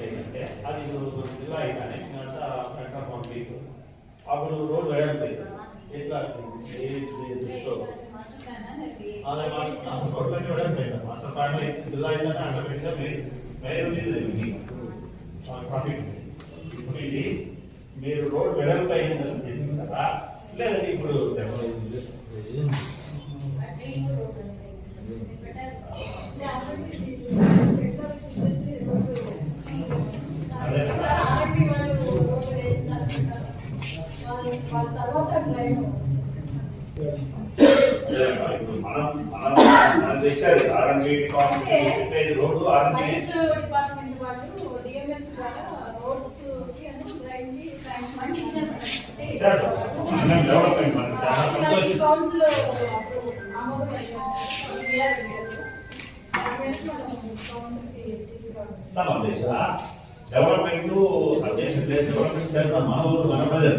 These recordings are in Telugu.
అయిందంటే అది ఇప్పుడు జిల్లా అయితేనే ఫ్రంట్ ఆఫ్ పబ్లిక్ అప్పుడు రోడ్ వెళ్ళట్లేదు ఎట్లా మీరు రోడ్ వెడల్పు అయిందని తీసుకుంటారా లేదంటే ఇప్పుడు ఇప్పుడు మనం మనం మనం మైన్స్ డిపార్ట్మెంట్ వాళ్ళు ద్వారా రోడ్స్కి కి శాంక్షన్ ఇచ్చారు కౌన్సిల్ ఆమోదం అయ్యారు కౌన్సిల్కి డెవలప్మెంట్ అధ్యక్ష దేశ డెవలప్మెంట్ చేస్తాం మన ఊరు మన ప్రజలు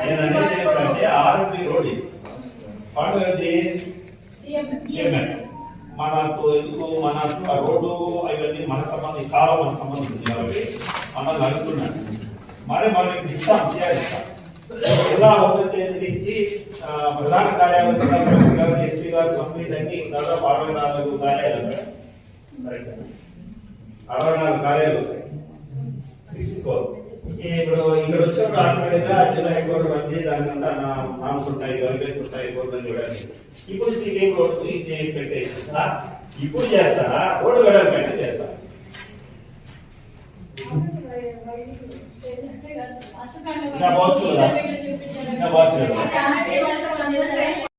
నేను అనేది ఏంటంటే ఆర్ఎంపి రోడ్ ఇది. పాటు. మనకు ఎందుకు మన రోడ్డు అవన్నీ మన సంబంధం కాలం మనకు సంబంధించింది కాబట్టి మనం నడుపుతున్నాం మరి మనం ఇస్తాం సిఆర్ ఇస్తాం. జిల్లా నుంచి ప్రధాన కార్యాలయం ఎస్పీ గారు కంప్లీట్ అన్ని దాదాపు అరవై నాలుగు కార్యాలయాలు అరవై నాలుగు కార్యాలయాలు వస్తాయి. ఇప్పుడు ఇక్కడ వచ్చినప్పుడు ఆటోమేటిక్గా జిల్లా హెడ్ క్వార్టర్ వచ్చి దాని అంతా నామ్స్ ఉంటాయి గవర్నమెంట్స్ ఉంటాయి కోర్టులు చూడండి ఇప్పుడు సిటీ రోడ్డు ఇది పెట్టేసి ఇప్పుడు చేస్తారా? రోడ్డు వెడల్పు చేస్తారా? ఇంకా పోవచ్చు కదా?